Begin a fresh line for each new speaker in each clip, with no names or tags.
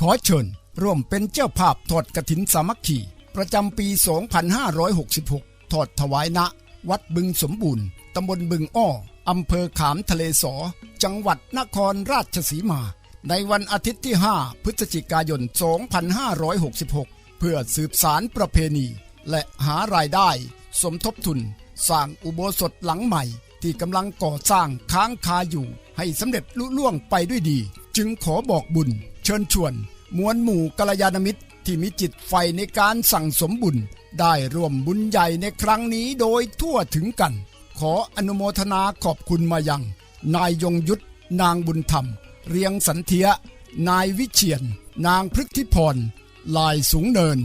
ขอเชิญร่วมเป็นเจ้าภาพทอดกระถินสามัคคีประจำปี 2566 ทอดถวายณวัดบึงสมบูรณ์ ตำบลบึงอ้ออำเภอขามทะเลสอ จังหวัดนครราชสีมา ในวันอาทิตย์ที่ 5 พฤศจิกายน 2566 เพื่อสืบสารประเพณี และหารายได้ สมทบทุน สร้างอุโบสถหลังใหม่ ที่กำลังก่อสร้างค้างคาอยู่ ให้สำเร็จลุล่วงไปด้วยดี จึงขอบอกบุญ เชิญชวน มวลหมู่กัลยาณมิตรที่มีจิตไฟในการสั่งสมบุญ ได้ร่วมบุญใหญ่ในครั้งนี้โดยทั่วถึงกัน ขออนุโมทนาขอบคุณมายัง นายยงยุทธนางบุญธรรม เรียงสันเทีย นายวิเชียน นางพฤทธิพร ลายสูงเนิน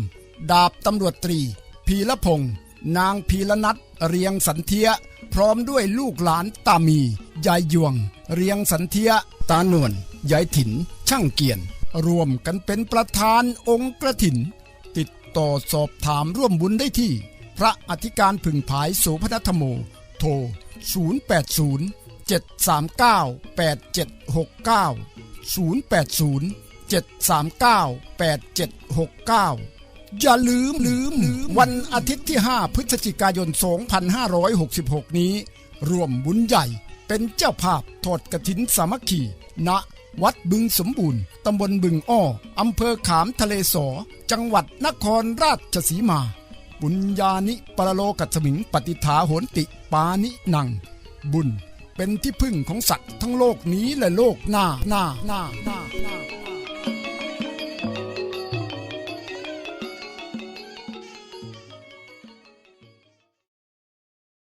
ดาบตำรวจตรี พีละพงษ์นางพีละนัทเรียงสันเทีย พร้อมด้วยลูกหลานตามี ยายยวง เรียงสันเทีย ตาหนวล ยายถิ่นช่างเกียนรวมกันเป็นประธานองค์กระถินติดต่อสอบถามร่วมบุญได้ที่ พระอธิการผึ่งผายโสพนธโม โทร 080 739 8769 080 739 8769 อย่าลืมลืมลืมวันอาทิตย์ที่ 5 พฤศจิกายน 2566 นี้ ร่วมบุญใหญ่เป็นเจ้าภาพทอดกระถินสามัคคีณ วัดบึงสมบูรณ์ตำบลบึงอ้ออำเภอขามทะเลสอ จังหวัดนครราชสีมา บุญญานิปรโลกัสมิงปฏิฐาโหนติปานินัง บุญเป็นที่พึ่งของสัตว์ทั้งโลกนี้และโลกหน้าหน้าหน้าหน้าหน้า